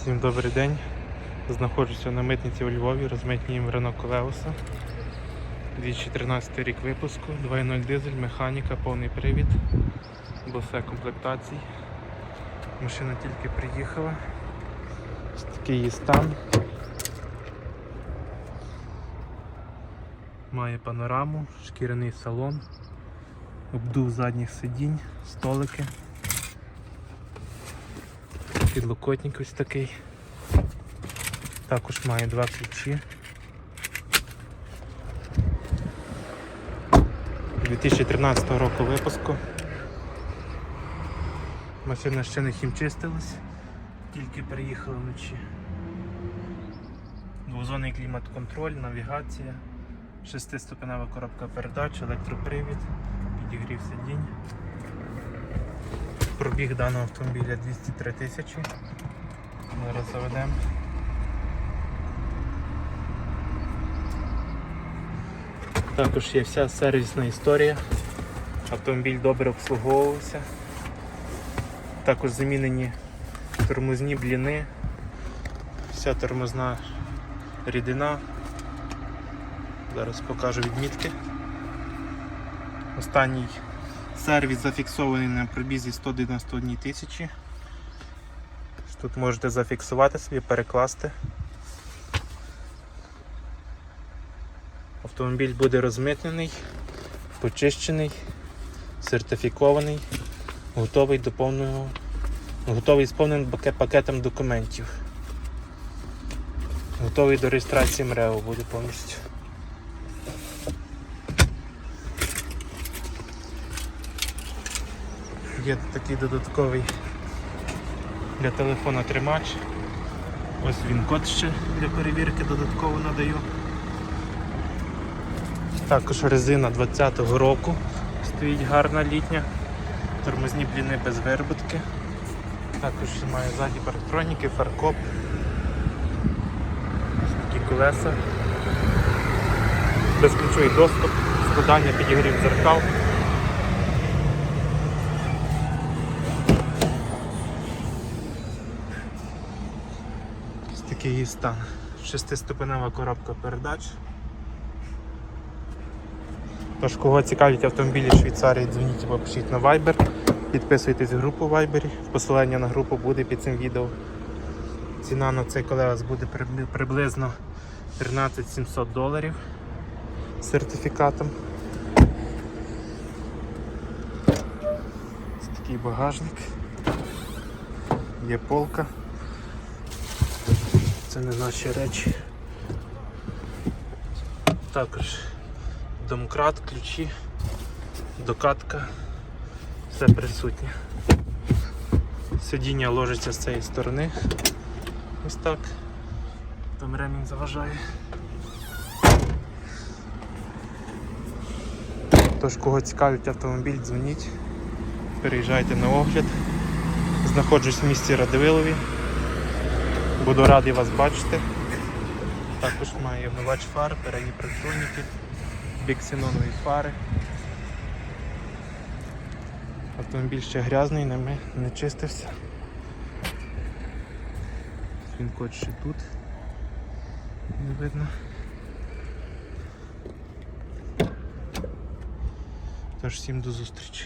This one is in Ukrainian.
Всім добрий день. Знаходжуся на митниці у Львові, розмитнюємо Renault Колеуса. 2013 рік випуску, 2.0 дизель, механіка, повний привід, босе комплектацій. Машина тільки приїхала. Ось такий її стан. Має панораму, шкіряний салон, обдув задніх сидінь, столики. Підлокотник ось такий. Також має два ключі. 2013 року випуску. Машина ще не хімчистилась, тільки приїхала вночі. Двозонний клімат-контроль, навігація, шестиступенева коробка передач, електропривід, підігрів сидінь. Пробіг даного автомобіля 203 тисячі. Зараз заведемо. Також є вся сервісна історія. Автомобіль добре обслуговувався. Також замінені тормозні бліни, вся тормозна рідина. Зараз покажу відмітки. Останній сервіс зафіксований на пробізі 191 тисячі. Тут можете зафіксувати собі, перекласти. Автомобіль буде розмитнений, почищений, сертифікований, готовий до повного, готовий з пакетом документів. Готовий до реєстрації МРЕО буде повністю. Є такий додатковий для телефона тримач. Ось він код ще для перевірки додатково надаю. Також резина 20-го року стоїть гарна літня. Тормозні бліни без вироботки. Також має ззаді парктроніки, фаркоп. Такі колеса. Безключовий доступ, складання підігрів дзеркал. Такий її стан. Шестиступенева коробка передач. Тож, кого цікавлять автомобілі Швейцарії, дзвоніть або пишіть на Viber. Підписуйтесь в групу Viber. Посилання на групу буде під цим відео. Ціна на цей колес буде приблизно 13 700 доларів з сертифікатом. Ось такий багажник. Є полка. Це не наші речі. Також домкрат, ключі, докатка, все присутнє. Сидіння ложиться з цієї сторони. Ось так. Там ремінь заважає. Тож, кого цікавить автомобіль, дзвоніть, переїжджайте на огляд. Знаходжусь в місті Радивилові. Буду радий вас бачити. Також має вмивач фар, передні парктроніки, біксенонові фари. Автомобіль ще грязний, ними не чистився. Він код ще тут. Не видно. Тож всім до зустрічі.